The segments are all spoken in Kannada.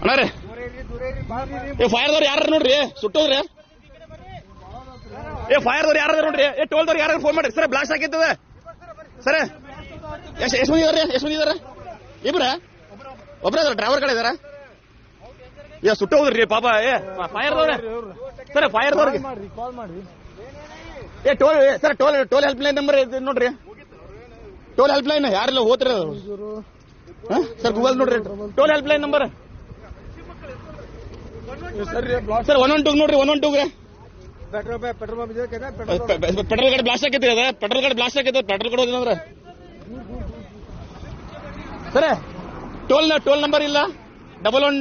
ಅಣ್ಣ ರೀ. ಏ ಫೈರ್ದವ್ರು ಯಾರು ನೋಡ್ರಿ? ಸುಟ್ಟೋದ್ರಿ? ಏ ಫೈರ್ದವ್ರು ಯಾರು ನೋಡ್ರಿ? ಏ ಟೋಲ್ದವ್ರು ಯಾರು ಫೋನ್ ಮಾಡ್ರಿ? ಸರ್ ಬ್ಲಾಸ್ಟ್ ಆಗಿದ್ದದ ಸರ್. ಎಷ್ಟು ಎಷ್ಟು ಮಂದಿ ಇದಾರೆ ಎಷ್ಟು ಮಂದಿ ಇದಾರೆ ಇಬ್ರ? ಒಬ್ರ ಇದಾರ ಡ್ರೈವರ್ ಕಡೆ ಇದಾರ? ಏ, ಸುಟ್ಟೋದ್ರಿ ಪಾಪ, ಏ. ಫೈರ್ದವ್ರೆ ಸರ್ ಫೈರ್ದವ್ರಿಗೆ ಏ toll sir toll toll helpline number ನೋಡ್ರಿ. ಟೋಲ್ ಹೆಲ್ಪ್ ಲೈನ್ ಯಾರಿಲ್ಲ ಹೋತ್ರಿ ಸರ್ ಗೂಗಲ್ ನೋಡ್ರಿ. ಟೋಲ್ ಹೆಲ್ಪ್ ಲೈನ್ ನಂಬರ್ ಸರಿ ಒನ್ ಒನ್ ಟೂಗ್ ನೋಡ್ರಿ ಒನ್ ಒನ್ ಟೂಗ್ರೆ ಪೆಟ್ರೋಲ್ ಪೆಟ್ರೋಲ್ ಗಾಡಿ ಬ್ಲಾಸ್ಟ್ ಆಗೈತಿ ಅದ. ಪೆಟ್ರೋಲ್ ಗಾಡಿ ಬ್ಲಾಸ್ಟ್ ಹಾಕಿದ್ರೆ ಪೆಟ್ರೋಲ್ ಕೊಡೋದಿಲ್ಲ ಅಂದ್ರೆ ಸರ್ ಟೋಲ್ ಟೋಲ್ ನಂಬರ್ ಇಲ್ಲ. ಡಬಲ್ ಒನ್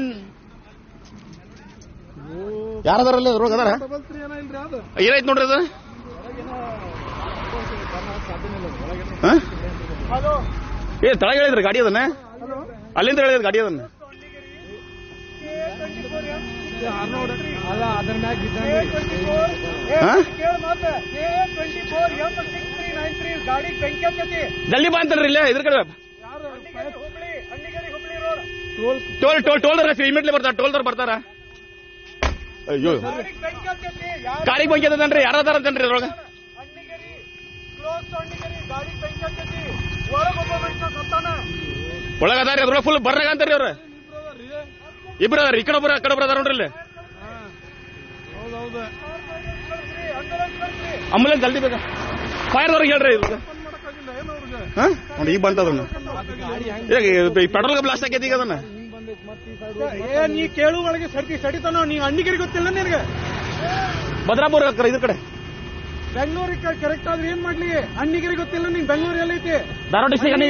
ಯಾರದಾರಲ್ಲ ರೋಗ ಅದಾರ? ಏನಾಯ್ತು ನೋಡ್ರಿ ಅದು? ಏ ತಳಗ ಹೇಳಿದ್ರಿ ಗಾಡಿ ಅದನ್ನ? ಅಲ್ಲಿಂದ ಹೇಳಿದ್ರಿ ಗಾಡಿ ಅದನ್ನ? ಜಲ್ದಿ ಬಾ ಅಂತಾರ್ರಿ ಇಲ್ಲೇ ಇದ್ರ ಕಡೆ ಟೋಲ್ ಟೋಲ್ ಟೋಲ್ ಟೋಲ್ ಟೋಲ್ದರ್ ಇಮಿಡಿಯೇಟ್ಲಿ ಬರ್ತಾರ ಟೋಲ್ದರ್ ಬರ್ತಾರ. ಅಯ್ಯೋ. ಗಾಡಿಗೆ ಬೆಂಕಿ ಹತ್ತೈತಿ. ಯಾರು? ಅದಾರ ಅಂತನ್ರಿ ಅದ್ರೊಳಗ. ಅಂಡಿಗೇರಿ ಕ್ಲೋಸ್ ಅಂಡಿಗೇರಿ ಗಾಡಿಗೆ ಬೆಂಕಿ ಹತ್ತೈತಿ. ಒಳಗೆ ಒಬ್ಬ ಮನುಷ್ಯ ಸತ್ತಾನ. ಒಳಗ ಅದಾರಿ ಅದ್ರೊಳಗ ಫುಲ್ ಬರ್ರಾಗ ಅಂತಾರ್ರಿ ಅವ್ರ. ಇಬ್ರು ಅದಾರ ಈ ಕಡೆ ಒಬ್ರ ಆ ಕಡೆ ಬರ ಅದಾರ ನೋಡ್ರಿ ಇಲ್ಲಿ. ಆಂಬುಲೆನ್ಸ್ ಜಲ್ದಿ ಬೇಕಾ ಫೈರ್ ಅವ್ರಿಗೆ ಹೇಳ್ರಿ ಇದು ಫೋನ್ ಏನು ಅವ್ರಿಗೆ ಹಾ? ನೋಡಿ ಈಗ ಬಂತ ಅದನ್ನ. ಈಗ ಪೆಟ್ರೋಲ್ ಬ್ಲಾಸ್ಟ್ ಆಗೈತಿ ಈಗ ಅದನ್ನ. ಏ ನೀ ಕೇಳು ಒಳಗೆ ಸಡಿ ಸಡಿತಾನ? ನೀ ಅಣ್ಣಿಗಿರಿ ಗೊತ್ತಿಲ್ಲ ನಿನಗೆ? ಭದ್ರಾಪುರ ಇದ್ರ ಕಡೆ. ಬೆಂಗಳೂರಿಗೆ ಕರೆಕ್ಟ್ ಆದ್ರೆ ಏನ್ ಮಾಡ್ಲಿ? ಅಣ್ಣಿಗಿರಿ ಗೊತ್ತಿಲ್ಲ ನೀನ್ ಬೆಂಗಳೂರು ಎಲ್ಲೈತಿ. ಧಾರವಾಡ ಡಿಸ್ಟಿಕ್